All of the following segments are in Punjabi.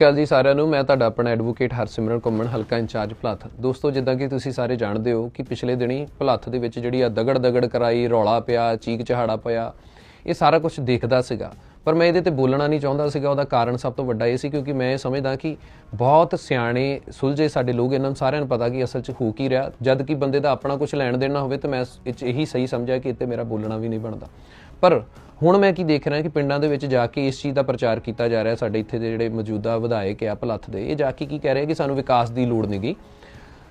ਗੱਲ ਜੀ ਸਾਰਿਆਂ ਨੂੰ, ਮੈਂ ਤੁਹਾਡਾ ਆਪਣਾ ਐਡਵੋਕੇਟ ਹਰਸਿਮਰਨ ਘੁੰਮਣ, ਹਲਕਾ ਇੰਚਾਰਜ ਭਲੱਥ। ਦੋਸਤੋ, ਜਿੱਦਾਂ ਕਿ ਤੁਸੀਂ ਸਾਰੇ ਜਾਣਦੇ ਹੋ ਕਿ ਪਿਛਲੇ ਦਿਨੀ ਭਲੱਥ ਦੇ ਵਿੱਚ ਜਿਹੜੀ ਆ ਦਗੜ ਦਗੜ ਕਰਾਈ, ਰੌਲਾ ਪਿਆ, ਚੀਕ ਚਹਾੜਾ ਪਿਆ, ਇਹ ਸਾਰਾ ਕੁਝ ਦੇਖਦਾ ਸੀਗਾ। ਪਰ ਮੈਂ ਇਹਦੇ ਤੇ ਬੋਲਣਾ ਨਹੀਂ ਚਾਹੁੰਦਾ ਸੀਗਾ, ਉਹਦਾ ਕਾਰਨ ਸਭ ਤੋਂ ਵੱਡਾ ਇਹ ਸੀ ਕਿਉਂਕਿ ਮੈਂ ਇਹ ਸਮਝਦਾ ਕਿ ਬਹੁਤ ਸਿਆਣੇ, ਸੁਲਝੇ ਸਾਡੇ ਲੋਕ, ਇਹਨਾਂ ਨੂੰ ਸਾਰਿਆਂ ਨੂੰ ਪਤਾ ਕਿ ਅਸਲ 'ਚ ਹੋ ਕੀ ਰਿਹਾ। ਜਦ ਕਿ ਬੰਦੇ ਦਾ ਆਪਣਾ ਕੁਝ ਲੈਣ ਦੇਣ ਨਾ ਹੋਵੇ, ਤਾਂ ਮੈਂ ਇਹ 'ਚ ਇਹੀ ਸਹੀ ਸਮਝਿਆ ਕਿ ਇੱਥੇ ਮੇਰਾ ਬੋਲਣਾ ਵੀ ਨਹੀਂ ਬਣਦਾ। ਪਰ ਹੁਣ ਮੈਂ ਕੀ ਦੇਖ ਰਿਹਾ ਕਿ ਪਿੰਡਾਂ ਦੇ ਵਿੱਚ ਜਾ ਕੇ ਇਸ ਚੀਜ਼ ਦਾ ਪ੍ਰਚਾਰ ਕੀਤਾ ਜਾ ਰਿਹਾ ਸਾਡੇ ਇੱਥੇ ਦੇ ਜਿਹੜੇ ਮੌਜੂਦਾ ਵਿਧਾਇਕ ਆ ਭਲੱਥ ਦੇ ਇਹ ਜਾ ਕੇ ਕੀ ਕਹਿ ਰਹੇ ਕਿ ਸਾਨੂੰ ਵਿਕਾਸ ਦੀ ਲੋੜ ਨਹੀਂਗੀ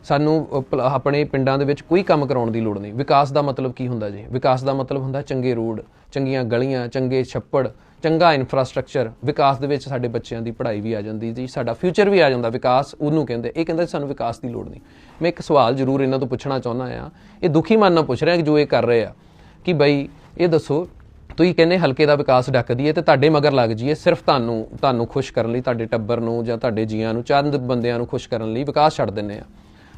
ਸਾਨੂੰ ਅ, ਆਪਣੇ ਪਿੰਡਾਂ ਦੇ ਵਿੱਚ ਕੋਈ ਕੰਮ ਕਰਾਉਣ ਦੀ ਲੋੜ ਨਹੀਂ। ਵਿਕਾਸ ਦਾ ਮਤਲਬ ਕੀ ਹੁੰਦਾ ਜੀ? ਵਿਕਾਸ ਦਾ ਮਤਲਬ ਹੁੰਦਾ ਚੰਗੇ ਰੋਡ ਚੰਗੀਆਂ ਗਲੀਆਂ ਚੰਗੇ ਛੱਪੜ ਚੰਗਾ ਇਨਫਰਾਸਟ੍ਰਕਚਰ ਵਿਕਾਸ ਦੇ ਵਿੱਚ ਸਾਡੇ ਬੱਚਿਆਂ ਦੀ ਪੜ੍ਹਾਈ ਵੀ ਆ ਜਾਂਦੀ ਜੀ ਸਾਡਾ ਫਿਊਚਰ ਵੀ ਆ ਜਾਂਦਾ ਵਿਕਾਸ ਉਹਨੂੰ ਕਹਿੰਦੇ। ਇਹ ਕਹਿੰਦਾ ਸਾਨੂੰ ਵਿਕਾਸ ਦੀ ਲੋੜ ਨਹੀਂ। ਮੈਂ ਇੱਕ ਸਵਾਲ ਜ਼ਰੂਰ ਇਹਨਾਂ ਤੋਂ ਪੁੱਛਣਾ ਚਾਹੁੰਦਾ ਆ। ਇਹ ਦੁਖੀ ਮਨ ਨਾਲ ਪੁੱਛ ਰਿਹਾ ਕਿ ਜੋ ਇਹ ਕਰ ਰਹੇ ਆ ਕਿ ਬਈ ਇਹ ਦੱਸੋ ਤੁਸੀਂ ਕਹਿੰਦੇ ਹਲਕੇ ਦਾ ਵਿਕਾਸ ਡੱਕਦੀ ਹੈ ਤੇ ਤੁਹਾਡੇ ਮਗਰ ਲੱਗ ਜਾਈਏ ਸਿਰਫ ਤੁਹਾਨੂੰ ਤੁਹਾਨੂੰ ਖੁਸ਼ ਕਰਨ ਲਈ, ਤੁਹਾਡੇ ਟੱਬਰ ਨੂੰ ਜਾਂ ਤੁਹਾਡੇ ਜੀਆਂ ਨੂੰ, ਚੰਦ ਬੰਦਿਆਂ ਨੂੰ ਖੁਸ਼ ਕਰਨ ਲਈ ਵਿਕਾਸ ਛੱਡ ਦਿੰਨੇ ਆ।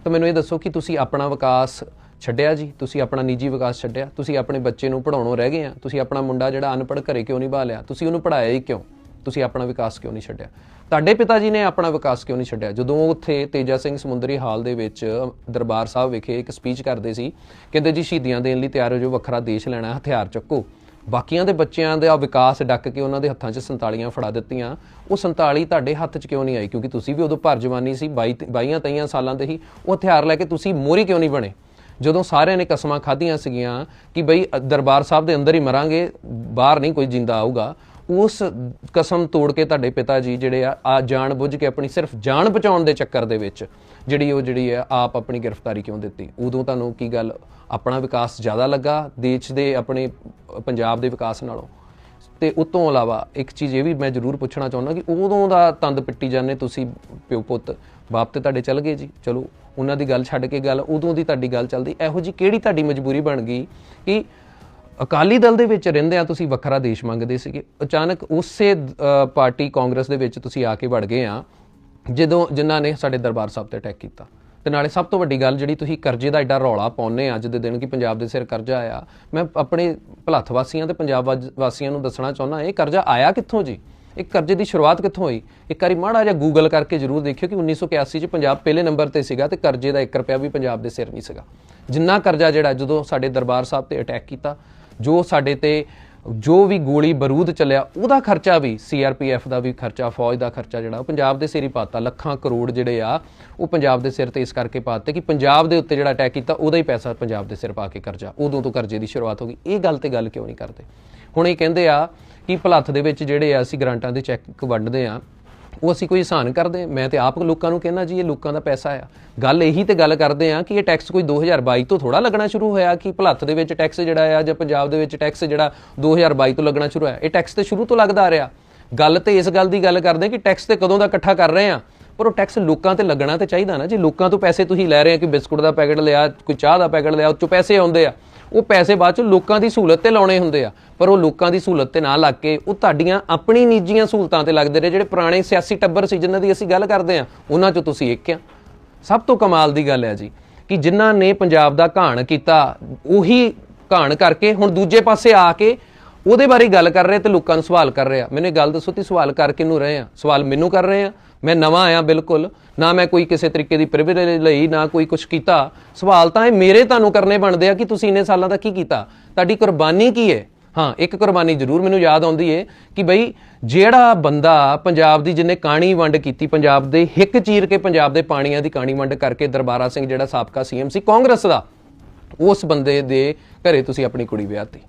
ਤਾਂ ਮੈਨੂੰ ਇਹ ਦੱਸੋ ਕਿ ਤੁਸੀਂ ਆਪਣਾ ਵਿਕਾਸ ਛੱਡਿਆ ਜੀ? ਤੁਸੀਂ ਆਪਣਾ ਨਿੱਜੀ ਵਿਕਾਸ ਛੱਡਿਆ? ਤੁਸੀਂ ਆਪਣੇ ਬੱਚੇ ਨੂੰ ਪੜਾਉਣੋਂ ਰਹਿ ਗਏ ਆ? ਤੁਸੀਂ ਆਪਣਾ ਮੁੰਡਾ ਜਿਹੜਾ ਅਨਪੜ੍ਹ ਘਰੇ ਕਿਉਂ ਨਹੀਂ ਬਾ ਲਿਆ? ਤੁਸੀਂ ਉਹਨੂੰ ਪੜਾਇਆ ਹੀ ਕਿਉਂ? ਤੁਸੀਂ ਆਪਣਾ ਵਿਕਾਸ ਕਿਉਂ ਨਹੀਂ ਛੱਡਿਆ? ਤੁਹਾਡੇ ਪਿਤਾ ਜੀ ਨੇ ਆਪਣਾ ਵਿਕਾਸ ਕਿਉਂ ਨਹੀਂ ਛੱਡਿਆ? ਜਦੋਂ ਉੱਥੇ ਤੇਜਾ ਸਿੰਘ ਸਮੁੰਦਰੀ ਹਾਲ ਦੇ ਵਿੱਚ ਦਰਬਾਰ ਸਾਹਿਬ ਵਿਖੇ ਇੱਕ ਸਪੀਚ ਕਰਦੇ ਸੀ, ਕਹਿੰਦੇ ਜੀ ਸ਼ਹੀਦੀਆਂ ਦੇਣ ਲਈ ਤਿਆਰ ਹੋ ਜਾਓ, ਵੱਖਰਾ ਦੇਸ਼ ਲੈਣਾ, ਹਥਿਆਰ ਚੱਕੋ। ਬਾਕੀਆਂ ਦੇ ਬੱਚਿਆਂ ਦਾ ਵਿਕਾਸ ਡੱਕ ਕੇ ਉਹਨਾਂ ਦੇ ਹੱਥਾਂ 'ਚ ਸੰਤਾਲੀਆਂ ਫੜਾ ਦਿੱਤੀਆਂ। ਉਹ 47 ਤੁਹਾਡੇ ਹੱਥ 'ਚ ਕਿਉਂ ਨਹੀਂ ਆਈ? ਕਿਉਂਕਿ ਤੁਸੀਂ ਵੀ ਉਦੋਂ ਭਰ ਜਵਾਨੀ ਸੀ 22 22 23 ਸਾਲਾਂ ਦੇ ਹੀ ਉਹ ਹਥਿਆਰ ਲੈ ਕੇ ਤੁਸੀਂ ਮੋਰੀ ਕਿਉਂ ਨਹੀਂ ਬਣੇ? ਜਦੋਂ ਸਾਰਿਆਂ ਨੇ ਕਸਮਾਂ ਖਾਧੀਆਂ ਸੀਗੀਆਂ ਕਿ ਬਈ ਦਰਬਾਰ ਸਾਹਿਬ ਦੇ ਅੰਦਰ ਹੀ ਮਰਾਂਗੇ, ਬਾਹਰ ਨਹੀਂ ਕੋਈ ਜਿੰਦਾ ਆਊਗਾ ਉਸ ਕਸਮ ਤੋੜ ਕੇ ਤੁਹਾਡੇ ਪਿਤਾ ਜੀ ਜਿਹੜੇ ਆ ਆ ਜਾਣ ਬੁੱਝ ਕੇ ਆਪਣੀ ਸਿਰਫ ਜਾਨ ਬਚਾਉਣ ਦੇ ਚੱਕਰ ਦੇ ਵਿੱਚ ਜਿਹੜੀ ਉਹ ਜਿਹੜੀ ਆ, ਆਪ ਆਪਣੀ ਗ੍ਰਿਫਤਾਰੀ ਕਿਉਂ ਦਿੱਤੀ? ਉਦੋਂ ਤੁਹਾਨੂੰ ਕੀ ਗੱਲ ਆਪਣਾ ਵਿਕਾਸ ਜ਼ਿਆਦਾ ਲੱਗਾ ਦੇਸ਼ ਦੇ ਆਪਣੇ ਪੰਜਾਬ ਦੇ ਵਿਕਾਸ ਨਾਲੋਂ? ਤੇ ਉਤੋਂ ਇਲਾਵਾ ਇੱਕ ਚੀਜ਼ ਇਹ ਵੀ ਮੈਂ ਜ਼ਰੂਰ ਪੁੱਛਣਾ ਚਾਹੁੰਦਾ ਕਿ ਉਦੋਂ ਦਾ ਤੰਦ ਪਿੱਟੀ ਜਾਂਦੇ ਤੁਸੀਂ ਪਿਓ ਪੁੱਤ, ਬਾਪ ਤੇ ਤੁਹਾਡੇ ਚੱਲ ਗਏ ਜੀ? ਚਲੋ, ਉਹਨਾਂ ਦੀ ਗੱਲ ਛੱਡ ਕੇ ਗੱਲ, ਉਦੋਂ ਦੀ ਤੁਹਾਡੀ ਗੱਲ ਚੱਲਦੀ। ਇਹੋ ਜੀ ਕਿਹੜੀ ਤੁਹਾਡੀ ਮਜਬੂਰੀ ਬਣ ਗਈ ਕਿ ਅਕਾਲੀ ਦਲ ਦੇ ਵਿੱਚ ਰਹਿੰਦੇ ਆ, ਤੁਸੀਂ ਵੱਖਰਾ ਦੇਸ਼ ਮੰਗਦੇ ਸੀਗੇ। ਅਚਾਨਕ ਉਸੇ ਪਾਰਟੀ ਕਾਂਗਰਸ ਦੇ ਵਿੱਚ ਤੁਸੀਂ ਆ ਕੇ ਵੜ ਗਏ ਆ, ਜਦੋਂ ਜਿਨ੍ਹਾਂ ਨੇ ਸਾਡੇ ਦਰਬਾਰ ਸਾਹਿਬ ਤੇ ਅਟੈਕ ਕੀਤਾ। ਤੇ ਨਾਲੇ ਸਭ ਤੋਂ ਵੱਡੀ ਗੱਲ ਜਿਹੜੀ ਤੁਸੀਂ ਕਰਜ਼ੇ ਦਾ ਐਡਾ ਰੌਲਾ ਪਾਉਂਦੇ ਆ, ਅੱਜ ਦੇ ਦਿਨ ਕਿ ਪੰਜਾਬ ਦੇ ਸਿਰ ਕਰਜ਼ਾ ਆਇਆ। ਮੈਂ ਆਪਣੇ ਭਲੱਥ ਵਾਸੀਆਂ ਤੇ ਪੰਜਾਬ ਵਾਜ- ਵਾਸੀਆਂ ਨੂੰ ਦੱਸਣਾ ਚਾਹੁੰਦਾ, ਇਹ ਕਰਜ਼ਾ ਆਇਆ ਕਿੱਥੋਂ ਜੀ? ਇਹ ਕਰਜ਼ੇ ਦੀ ਸ਼ੁਰੂਆਤ ਕਿੱਥੋਂ ਹੋਈ? ਇੱਕ ਵਾਰੀ ਮਾੜਾ ਜਿਹਾ ਗੂਗਲ ਕਰਕੇ ਜਰੂਰ ਦੇਖਿਓ ਕਿ 1981 ਚ ਪੰਜਾਬ ਪਹਿਲੇ ਨੰਬਰ ਤੇ ਸੀਗਾ ਤੇ ਕਰਜ਼ੇ ਦਾ 1 ਰੁਪਿਆ ਵੀ ਪੰਜਾਬ ਦੇ ਸਿਰ ਨਹੀਂ ਸੀਗਾ। ਜਿੰਨਾ ਕਰਜ਼ਾ ਜਿਹੜਾ ਜਦੋਂ ਸਾਡੇ ਦਰਬਾਰ ਸਾਹਿਬ ਤੇ ਅਟੈਕ ਕੀਤਾ ਜੋ ਸਾਡੇ ਤੇ, ਜੋ ਵੀ ਗੋਲੀ ਬਰੂਦ ਚੱਲਿਆ, ਉਹਦਾ ਖਰਚਾ ਵੀ ਸੀਆਰਪੀਐਫ ਦਾ ਵੀ ਖਰਚਾ, ਫੌਜ ਦਾ ਖਰਚਾ ਜਿਹੜਾ, ਉਹ ਪੰਜਾਬ ਦੇ ਸਿਰ ਹੀ ਪਾਤਾ, ਲੱਖਾਂ ਕਰੋੜ ਜਿਹੜੇ ਆ, ਉਹ ਪੰਜਾਬ ਦੇ ਸਿਰ ਤੇ ਇਸ ਕਰਕੇ ਪਾਤੇ ਕਿ ਪੰਜਾਬ ਦੇ ਉੱਤੇ ਜਿਹੜਾ ਅਟੈਕ ਕੀਤਾ, ਉਹਦਾ ਹੀ ਪੈਸਾ ਪੰਜਾਬ ਦੇ ਸਿਰ ਪਾ ਕੇ ਕਰਜ਼ਾ, ਉਦੋਂ ਤੋਂ ਕਰਜ਼ੇ ਦੀ ਸ਼ੁਰੂਆਤ ਹੋ ਗਈ। ਇਹ ਗੱਲ ਤੇ ਗੱਲ ਕਿਉਂ ਨਹੀਂ ਕਰਦੇ? ਹੁਣ ਇਹ ਕਹਿੰਦੇ ਆ ਕਿ ਭਲੱਥ ਦੇ ਵਿੱਚ ਜਿਹੜੇ ਆ ਅਸੀਂ ਗ੍ਰਾਂਟਾਂ ਦੇ ਚੈੱਕ ਵੰਡਦੇ ਆ ਉਹ ਅਸੀਂ ਕੋਈ ਇਹਸਾਨ ਕਰਦੇ ਮੈਂ ਤੇ ਆਪ ਲੋਕਾਂ ਨੂੰ ਕਹਿੰਦਾ ਜੀ, ਇਹ ਲੋਕਾਂ ਦਾ ਪੈਸਾ ਆ। ਗੱਲ ਇਹੀ ਤੇ ਗੱਲ ਕਰਦੇ ਆ ਕਿ ਇਹ ਟੈਕਸ ਕੋਈ 2022 ਤੋਂ ਥੋੜਾ ਲੱਗਣਾ ਸ਼ੁਰੂ ਹੋਇਆ ਕਿ ਭਲੱਥ ਦੇ ਵਿੱਚ ਟੈਕਸ ਜਿਹੜਾ ਆ ਜਾਂ ਪੰਜਾਬ ਦੇ ਵਿੱਚ ਟੈਕਸ ਜਿਹੜਾ 2022 ਤੋਂ ਲੱਗਣਾ ਸ਼ੁਰੂ ਹੋਇਆ। ਇਹ ਟੈਕਸ ਤੇ ਸ਼ੁਰੂ ਤੋਂ ਲੱਗਦਾ ਆ ਰਿਹਾ। ਗੱਲ ਤੇ ਇਸ ਗੱਲ ਦੀ ਗੱਲ ਕਰਦੇ ਕਿ ਟੈਕਸ ਤੇ ਕਦੋਂ ਦਾ ਇਕੱਠਾ ਕਰ ਰਹੇ ਆ ਪਰ ਉਹ ਟੈਕਸ ਲੋਕਾਂ ਤੇ ਲੱਗਣਾ ਤੇ ਚਾਹੀਦਾ ਨਾ। ਜੇ ਲੋਕਾਂ ਤੋਂ ਪੈਸੇ ਤੁਸੀਂ ਲੈ ਰਹੇ ਆ ਕਿ ਬਿਸਕੁਟ ਦਾ ਪੈਕਟ ਲਿਆ, ਕੋਈ ਚਾਹ ਦਾ ਪੈਕਟ ਲਿਆ, ਉਹ ਚੋਂ ਪੈਸੇ ਆਉਂਦੇ ਆ। ਉਹ ਪੈਸੇ ਬਾਅਦ ਚ ਲੋਕਾਂ ਦੀ ਸਹੂਲਤ ਤੇ ਲਾਉਣੇ ਹੁੰਦੇ ਆ। ਪਰ ਉਹ ਲੋਕਾਂ ਦੀ ਸਹੂਲਤ ਤੇ ਨਾ ਲੱਗ ਕੇ ਉਹ ਤੁਹਾਡੀਆਂ ਆਪਣੀ ਨਿੱਜੀਆਂ ਸਹੂਲਤਾਂ ਤੇ ਲੱਗਦੇ ਰਹੇ ਜਿਹੜੇ ਪੁਰਾਣੇ ਸਿਆਸੀ ਟੱਬਰ ਸੀ ਜਿਨ੍ਹਾਂ ਦੀ ਅਸੀਂ ਗੱਲ ਕਰਦੇ ਆ, ਉਹਨਾਂ ਚੋਂ ਤੁਸੀਂ ਇੱਕ ਆ। ਸਭ ਤੋਂ ਕਮਾਲ ਦੀ ਗੱਲ ਹੈ ਜੀ, ਕਿ ਜਿਨ੍ਹਾਂ ਨੇ ਪੰਜਾਬ ਦਾ ਘਾਣ ਕੀਤਾ, ਉਹੀ ਘਾਣ ਕਰਕੇ ਹੁਣ ਦੂਜੇ ਪਾਸੇ ਆ ਕੇ ਉਹਦੇ ਬਾਰੇ ਗੱਲ ਕਰ ਰਹੇ ਤੇ ਲੋਕਾਂ ਨੂੰ ਸਵਾਲ ਕਰ ਰਹੇ ਆ। ਮੈਨੂੰ ਇਹ ਗੱਲ ਦੱਸੋ, ਤੁਸੀਂ ਸਵਾਲ ਕਰ ਕਿਹਨੂੰ ਰਹੇ ਆ। ਸਵਾਲ ਮੈਨੂੰ ਕਰ ਰਹੇ ਆ ਮੈਂ ਨਵਾਂ ਆਇਆ ਬਿਲਕੁਲ, ਨਾ ਮੈਂ ਕੋਈ ਕਿਸੇ ਤਰੀਕੇ ਦੀ ਪ੍ਰਿਵਿਲੇਜ ਲਈ, ਨਾ ਕੋਈ ਕੁਝ ਕੀਤਾ। ਸਵਾਲ ਤਾਂ ਇਹ ਮੇਰੇ ਤੁਹਾਨੂੰ ਕਰਨੇ ਬਣਦੇ ਆ ਕਿ ਤੁਸੀਂ ਇੰਨੇ ਸਾਲਾਂ ਦਾ ਕੀ ਕੀਤਾ? ਤੁਹਾਡੀ ਕੁਰਬਾਨੀ ਕੀ ਹੈ ਹਾਂ, ਇੱਕ ਕੁਰਬਾਨੀ ਜ਼ਰੂਰ ਮੈਨੂੰ ਯਾਦ ਆਉਂਦੀ ਏ ਕਿ ਬਈ ਜਿਹੜਾ ਬੰਦਾ ਪੰਜਾਬ ਦੀ ਜਿਹਨੇ ਕਾਣੀ ਵੰਡ ਕੀਤੀ, ਪੰਜਾਬ ਦੇ ਹਿੱਕ ਚੀਰ ਕੇ ਪੰਜਾਬ ਦੇ ਪਾਣੀਆਂ ਦੀ ਕਾਣੀ ਵੰਡ ਕਰਕੇ ਦਰਬਾਰਾ ਸਿੰਘ ਜਿਹੜਾ ਸਾਬਕਾ ਸੀਐਮ ਸੀ ਕਾਂਗਰਸ ਦਾ, ਉਸ ਬੰਦੇ ਦੇ ਘਰੇ ਤੁਸੀਂ ਆਪਣੀ ਕੁੜੀ ਵਿਆਹਤੀ।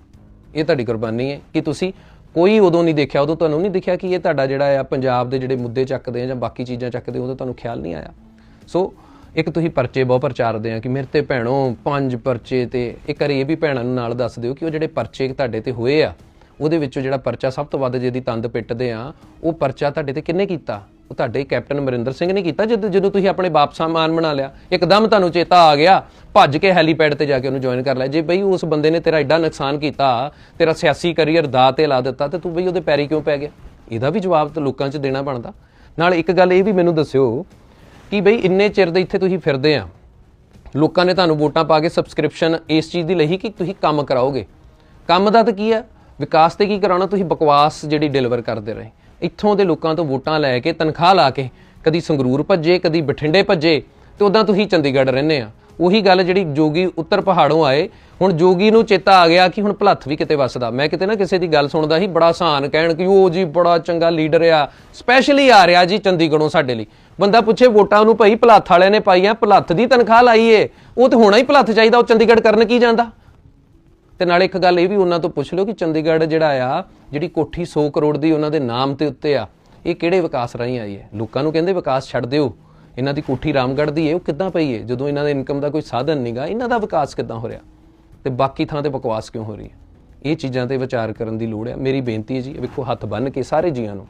ਇਹ ਤੁਹਾਡੀ ਕੁਰਬਾਨੀ ਹੈ ਕਿ ਤੁਸੀਂ ਕੋਈ ਉਦੋਂ ਨਹੀਂ ਦੇਖਿਆ, ਉਦੋਂ ਤੁਹਾਨੂੰ ਨਹੀਂ ਦੇਖਿਆ ਕਿ ਇਹ ਤੁਹਾਡਾ ਜਿਹੜਾ ਆ ਪੰਜਾਬ ਦੇ ਜਿਹੜੇ ਮੁੱਦੇ ਚੱਕਦੇ ਆ ਜਾਂ ਬਾਕੀ ਚੀਜ਼ਾਂ ਚੱਕਦੇ, ਉਦੋਂ ਤੁਹਾਨੂੰ ਖਿਆਲ ਨਹੀਂ ਆਇਆ। ਸੋ ਇੱਕ ਤੁਸੀਂ ਪਰਚੇ ਬਹੁਤ ਪ੍ਰਚਾਰਦੇ ਆ ਕਿ ਮੇਰੇ ਤੇ ਭੈਣੋ ਪੰਜ ਪਰਚੇ ਤੇ ਇੱਕ ਵਾਰੀ ਇਹ ਵੀ ਭੈਣਾਂ ਨੂੰ ਨਾਲ ਦੱਸ ਦਿਓ ਕਿ ਉਹ ਜਿਹੜੇ ਪਰਚੇ ਤੁਹਾਡੇ ਤੇ ਹੋਏ ਆ, ਉਹਦੇ ਵਿੱਚੋਂ ਜਿਹੜਾ ਪਰਚਾ ਸਭ ਤੋਂ ਵੱਧ ਜਿਹਦੀ ਤੰਦ ਪਿੱਟਦੇ ਆ, ਉਹ ਪਰਚਾ ਤੁਹਾਡੇ ਤੇ ਕਿੰਨੇ ਕੀਤਾ? ਉਹ ਤੁਹਾਡੇ ਕੈਪਟਨ ਅਮਰਿੰਦਰ ਸਿੰਘ ਨੇ ਕੀਤਾ ਜਦ ਜਦੋਂ ਤੁਸੀਂ ਆਪਣੇ ਬਾਪ ਸਾਮਾਨ ਬਣਾ ਲਿਆ। ਇੱਕਦਮ ਤੁਹਾਨੂੰ ਚੇਤਾ ਆ ਗਿਆ, ਭੱਜ ਕੇ ਹੈਲੀਪੈਡ ਤੇ ਜਾ ਕੇ ਉਹਨੂੰ ਜੁਆਇਨ ਕਰ ਲਿਆ। ਜੇ ਬਈ ਉਸ ਬੰਦੇ ਨੇ ਤੇਰਾ ਐਡਾ ਨੁਕਸਾਨ ਕੀਤਾ, ਤੇਰਾ ਸਿਆਸੀ ਕੈਰੀਅਰ ਦਾ ਤੇ ਲਾ ਦਿੱਤਾ, ਤੇ ਤੂੰ ਬਈ ਉਹਦੇ ਪੈਰੀ ਕਿਉਂ ਪੈ ਗਿਆ? ਇਹਦਾ ਵੀ ਜਵਾਬ ਤਾਂ ਲੋਕਾਂ 'ਚ ਦੇਣਾ ਬਣਦਾ। ਨਾਲ ਇੱਕ ਗੱਲ ਇਹ ਵੀ ਮੈਨੂੰ ਦੱਸਿਓ ਕਿ ਬਈ ਇੰਨੇ ਚਿਰ ਦੇ ਇੱਥੇ ਤੁਸੀਂ ਫਿਰਦੇ ਆ, ਲੋਕਾਂ ਨੇ ਤੁਹਾਨੂੰ ਵੋਟਾਂ ਪਾ ਕੇ ਸਬਸਕ੍ਰਿਪਸ਼ਨ ਇਸ ਚੀਜ਼ ਦੀ ਲਈ ਕਿ ਤੁਸੀਂ ਕੰਮ ਕਰਾਓਗੇ। ਕੰਮ ਦਾ ਤਾਂ ਕੀ ਹੈ? ਵਿਕਾਸ ਤੇ ਕੀ ਕਰਾਉਣਾ? ਤੁਸੀਂ ਬਕਵਾਸ ਜਿਹੜੀ ਡਿਲੀਵਰ ਕਰਦੇ ਰਹੇ। ਇੱਥੋਂ ਦੇ ਲੋਕਾਂ ਤੋਂ ਵੋਟਾਂ ਲੈ ਕੇ, ਤਨਖਾਹ ਲਾ ਕੇ, ਕਦੀ ਸੰਗਰੂਰ ਭੱਜੇ, ਕਦੀ ਬਠਿੰਡੇ ਭੱਜੇ, ਤੇ ਉਦਾਂ ਤੁਸੀਂ ਚੰਡੀਗੜ੍ਹ ਰਹਿੰਦੇ ਆ। ਉਹੀ ਗੱਲ ਜਿਹੜੀ ਜੋਗੀ ਉੱਤਰ ਪਹਾੜੋਂ ਆਏ, ਹੁਣ ਜੋਗੀ ਨੂੰ ਚੇਤਾ ਆ ਗਿਆ ਕਿ ਹੁਣ ਭਲੱਥ ਵੀ ਕਿਤੇ ਵੱਸਦਾ। ਮੈਂ ਕਿਤੇ ਨਾ ਕਿਸੇ ਦੀ ਗੱਲ ਸੁਣਦਾ ਸੀ, ਬੜਾ ਆਸਾਨ ਕਹਿਣ ਕਿ, ਉਹ ਜੀ ਬੜਾ ਚੰਗਾ ਲੀਡਰ ਆ ਸਪੈਸ਼ਲੀ ਆ ਰਿਹਾ ਜੀ ਚੰਡੀਗੜ੍ਹੋਂ ਸਾਡੇ ਲਈ। ਬੰਦਾ ਪੁੱਛੇ, ਵੋਟਾਂ ਉਹਨੂੰ ਭਾਈ ਭਲੱਥ ਵਾਲਿਆਂ ਨੇ ਪਾਈਆਂ, ਭਲੱਥ ਦੀ ਤਨਖਾਹ ਲਾਈਏ ਉਹ ਤੇ ਹੋਣਾ ਹੀ ਭਲੱਥ ਚਾਹੀਦਾ, ਉਹ ਚੰਡੀਗੜ੍ਹ ਕਰਨ ਕੀ ਜਾਂਦਾ? ਤੇ ਨਾਲ ਇੱਕ ਗੱਲ ਇਹ ਵੀ ਉਹਨਾਂ ਤੋਂ ਪੁੱਛ ਲਿਓ ਕਿ ਚੰਡੀਗੜ੍ਹ ਜਿਹੜਾ ਆ, ਜਿਹੜੀ ਕੋਠੀ 100 ਕਰੋੜ ਦੀ ਉਹਨਾਂ ਦੇ ਨਾਮ ਤੇ ਉੱਤੇ ਆ, ਇਹ ਕਿਹੜੇ ਵਿਕਾਸ ਰਾਹੀਂ ਆਈ ਹੈ? ਲੋਕਾਂ ਨੂੰ ਕਹਿੰਦੇ ਵਿਕਾਸ ਛੱਡ ਦਿਓ। ਇਹਨਾਂ ਦੀ ਕੋਠੀ ਰਾਮਗੜ੍ਹ ਦੀ ਹੈ, ਉਹ ਕਿੱਦਾਂ ਪਈ ਹੈ? ਜਦੋਂ ਇਹਨਾਂ ਦੇ ਇਨਕਮ ਦਾ ਕੋਈ ਸਾਧਨ ਨਹੀਂਗਾ ਇਹਨਾਂ ਦਾ ਵਿਕਾਸ ਕਿੱਦਾਂ ਹੋ ਰਿਹਾ? ਤੇ ਬਾਕੀ ਥਾਂ ਤੇ ਬਕਵਾਸ ਕਿਉਂ ਹੋ ਰਹੀ ਹੈ? ਇਹ ਚੀਜ਼ਾਂ ਤੇ ਵਿਚਾਰ ਕਰਨ ਦੀ ਲੋੜ ਹੈ। ਮੇਰੀ ਬੇਨਤੀ ਹੈ ਜੀ ਵੇਖੋ, ਹੱਥ ਬੰਨ ਕੇ ਸਾਰੇ ਜੀਆਂ ਨੂੰ।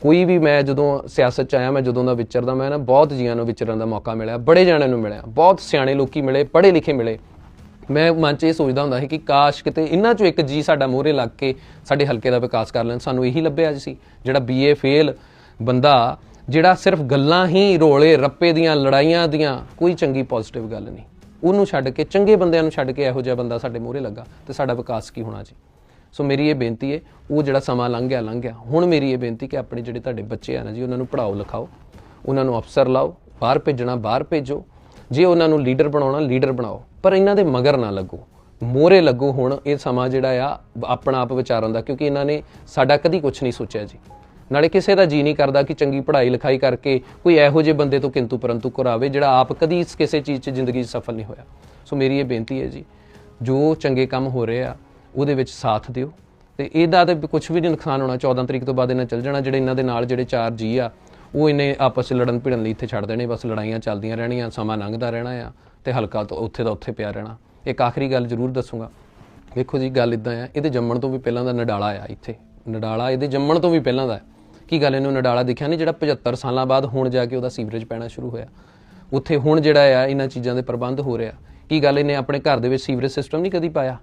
ਕੋਈ ਵੀ ਮੈਂ ਜਦੋਂ ਸਿਆਸਤ ਚ ਆਇਆ, ਮੈਂ ਜਦੋਂ ਦਾ ਵਿਚਰਦਾ, ਮੈਂ ਨਾ ਬਹੁਤ ਜੀਆਂ ਨੂੰ ਵਿਚਰਨ ਦਾ ਮੌਕਾ ਮਿਲਿਆ, ਬੜੇ ਜਾਣਿਆਂ ਨੂੰ ਮਿਲਿਆ, ਬਹੁਤ ਸਿਆਣੇ ਲੋਕੀ ਮਿਲੇ, ਪੜ੍ਹੇ ਲਿਖੇ ਮਿਲੇ। ਮੈਂ ਮਨ 'ਚ ਇਹ ਸੋਚਦਾ ਹੁੰਦਾ ਸੀ ਕਿ ਕਾਸ਼ ਕਿਤੇ ਇਹਨਾਂ 'ਚੋਂ ਇੱਕ ਜੀ ਸਾਡਾ ਮੋਹਰੇ ਲੱਗ ਕੇ ਸਾਡੇ ਹਲਕੇ ਦਾ ਵਿਕਾਸ ਕਰ ਲੈਣ। ਸਾਨੂੰ ਇਹੀ ਲੱਭਿਆ ਜੀ ਸੀ। ਜਿਹੜਾ ਬੀਏ ਫੇਲ ਬੰਦਾ, ਜਿਹੜਾ ਸਿਰਫ ਗੱਲਾਂ ਹੀ ਰੋਲੇ ਰੱਪੇ ਦੀਆਂ, ਲੜਾਈਆਂ ਦੀਆਂ, ਕੋਈ ਚੰਗੀ ਪੋਜ਼ਿਟਿਵ ਗੱਲ ਨਹੀਂ। ਉਹਨੂੰ ਛੱਡ ਕੇ, ਚੰਗੇ ਬੰਦਿਆਂ ਨੂੰ ਛੱਡ ਕੇ ਇਹੋ ਜਿਹਾ ਬੰਦਾ ਸਾਡੇ ਮੋਹਰੇ ਲੱਗਾ ਤੇ ਸਾਡਾ ਵਿਕਾਸ ਕੀ ਹੋਣਾ ਜੀ? ਸੋ ਮੇਰੀ ਇਹ ਬੇਨਤੀ ਹੈ, ਉਹ ਜਿਹੜਾ ਸਮਾਂ ਲੰਘ ਗਿਆ ਲੰਘ ਗਿਆ ਹੁਣ ਮੇਰੀ ਇਹ ਬੇਨਤੀ ਕਿ ਆਪਣੇ ਜਿਹੜੇ ਤੁਹਾਡੇ ਬੱਚੇ ਆ ਨਾ ਜੀ, ਉਹਨਾਂ ਨੂੰ ਪੜ੍ਹਾਓ, ਲਿਖਾਓ। ਉਹਨਾਂ ਨੂੰ ਅਫਸਰ ਲਾਓ, ਬਾਹਰ ਭੇਜਣਾ, ਬਾਹਰ ਭੇਜੋ। ਜੇ ਉਹਨਾਂ ਨੂੰ ਲੀਡਰ ਬਣਾਉਣਾ, ਲੀਡਰ ਬਣਾਓ। ਪਰ ਇਹਨਾਂ ਦੇ ਮਗਰ ਨਾ ਲੱਗੋ। ਮੋਹਰੇ ਲੱਗੋ ਹੁਣ ਇਹ ਸਮਾਂ ਜਿਹੜਾ ਆ, ਆਪਣਾ ਆਪ ਵਿਚਾਰਨ ਦਾ, ਕਿਉਂਕਿ ਇਹਨਾਂ ਨੇ ਸਾਡਾ ਕਦੀ ਕੁਝ ਨਹੀਂ ਸੋਚਿਆ ਜੀ। ਨਾਲੇ ਕਿਸੇ ਦਾ ਜੀ ਨਹੀਂ ਕਰਦਾ ਕਿ ਚੰਗੀ ਪੜ੍ਹਾਈ ਲਿਖਾਈ ਕਰਕੇ ਕੋਈ ਇਹੋ ਜਿਹੇ ਬੰਦੇ ਤੋਂ ਕਿੰਤੂ ਪਰੰਤੂ ਕਰਾਵੇ ਜਿਹੜਾ ਆਪ ਕਦੀ ਇਸ ਕਿਸੇ ਚੀਜ਼ 'ਚ ਜ਼ਿੰਦਗੀ 'ਚ ਸਫਲ ਨਹੀਂ ਹੋਇਆ। ਸੋ ਮੇਰੀ ਇਹ ਬੇਨਤੀ ਹੈ ਜੀ, ਜੋ ਚੰਗੇ ਕੰਮ ਹੋ ਰਹੇ ਆ, ਉਹਦੇ ਵਿੱਚ ਸਾਥ ਦਿਓ। ਤੇ ਇਹਦਾ ਤੇ ਕੁਝ ਵੀ ਨਹੀਂ ਨੁਕਸਾਨ ਹੋਣਾ 14 ਤਰੀਕ ਤੋਂ ਬਾਅਦ ਇਹਨਾਂ ਚੱਲ ਜਾਣਾ, ਜਿਹੜੇ ਇਹਨਾਂ ਦੇ ਨਾਲ ਜਿਹੜੇ ਚਾਰ ਜੀ ਆ, ਉਹ ਇਹਨੇ ਆਪਸ ਵਿੱਚ ਲੜਨ ਭਿੜਨ ਲਈ ਇੱਥੇ ਛੱਡ ਦੇਣੇ, ਬਸ ਲੜਾਈਆਂ ਚੱਲਦੀਆਂ ਰਹਿਣੀਆਂ, ਸਮਾਂ ਲੰਘਦਾ ਰਹਿਣਾ ਆ। ਤੇ ਹਲਕਾ ਤੋਂ ਉੱਥੇ ਦਾ ਉੱਥੇ ਪਿਆ ਰਹਿਣਾ। ਇੱਕ ਆਖਰੀ ਗੱਲ ਜ਼ਰੂਰ ਦੱਸੂਗਾ। ਵੇਖੋ ਜੀ, ਗੱਲ ਇਦਾਂ ਆ, ਇਹਦੇ ਜੰਮਣ ਤੋਂ ਵੀ ਪਹਿਲਾਂ ਦਾ ਨਡਾਲਾ ਆ ਇੱਥੇ। ਨਡਾਲਾ ਇਹਦੇ ਜੰਮਣ ਤੋਂ ਵੀ ਪਹਿਲਾਂ ਦਾ ਕੀ ਗੱਲ ਇਹਨੂੰ ਨਡਾਲਾ ਦਿਖਿਆ ਨਹੀਂ, ਜਿਹੜਾ 75 ਸਾਲਾਂ ਬਾਅਦ ਹੁਣ ਜਾ ਕੇ ਉਹਦਾ ਸੀਵਰੇਜ ਪੈਣਾ ਸ਼ੁਰੂ ਹੋਇਆ। ਉੱਥੇ ਹੁਣ ਜਿਹੜਾ ਆ, ਇਹਨਾਂ ਚੀਜ਼ਾਂ ਦੇ ਪ੍ਰਬੰਧ ਹੋ ਰਿਹਾ। ਕੀ ਗੱਲ ਇਹਨੇ ਆਪਣੇ ਘਰ ਦੇ ਵਿੱਚ ਸੀਵਰੇਜ ਸਿਸਟਮ ਨਹੀਂ ਕਦੀ ਪਾਇਆ?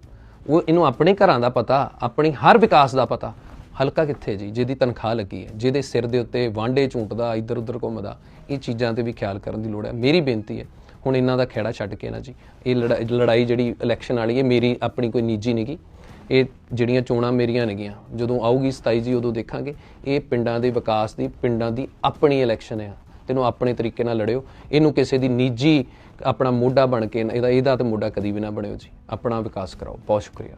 ਉਹ ਇਹਨੂੰ ਆਪਣੇ ਘਰਾਂ ਦਾ ਪਤਾ, ਆਪਣੀ ਹਰ ਵਿਕਾਸ ਦਾ ਪਤਾ। ਹਲਕਾ ਕਿੱਥੇ ਜੀ? ਜਿਹਦੀ ਤਨਖਾਹ ਲੱਗੀ ਹੈ, ਜਿਹਦੇ ਸਿਰ ਦੇ ਉੱਤੇ ਵਾਂਡੇ ਝੂਟਦਾ ਇੱਧਰ ਉੱਧਰ ਘੁੰਮਦਾ, ਇਹ ਚੀਜ਼ਾਂ ਤੇ ਵੀ ਖਿਆਲ ਕਰਨ ਦੀ ਲੋੜ ਹੈ। ਮੇਰੀ ਬੇਨਤੀ ਹੈ ਹੁਣ ਇਹਨਾਂ ਦਾ ਖੇੜਾ ਛੱਡ ਕੇ ਨਾ ਜੀ। ਇਹ ਲੜਾ- ਲੜਾਈ ਜਿਹੜੀ ਇਲੈਕਸ਼ਨ ਵਾਲੀ ਹੈ, ਮੇਰੀ ਆਪਣੀ ਕੋਈ ਨਿੱਜੀ ਨਹੀਂਗੀ ਇਹ ਜਿਹੜੀਆਂ ਚੋਣਾਂ ਮੇਰੀਆਂ ਨੇਗੀਆਂ, ਜਦੋਂ ਆਊਗੀ 27 ਜੀ, ਉਦੋਂ ਦੇਖਾਂਗੇ। ਇਹ ਪਿੰਡਾਂ ਦੇ ਵਿਕਾਸ ਦੀ, ਪਿੰਡਾਂ ਦੀ ਆਪਣੀ ਇਲੈਕਸ਼ਨ ਹੈ। ਤੈਨੂੰ ਆਪਣੇ ਤਰੀਕੇ ਨਾਲ ਲੜਿਓ। ਇਹਨੂੰ ਕਿਸੇ ਦੀ ਨਿੱਜੀ ਆਪਣਾ ਮੋਢਾ ਬਣ ਕੇ ਇਹਦਾ ਇਹਦਾ ਤੇ ਮੋਢਾ ਕਦੀ ਵੀ ਨਾ ਬਣਿਓ ਜੀ। ਆਪਣਾ ਵਿਕਾਸ ਕਰਾਓ। ਬਹੁਤ ਸ਼ੁਕਰੀਆ।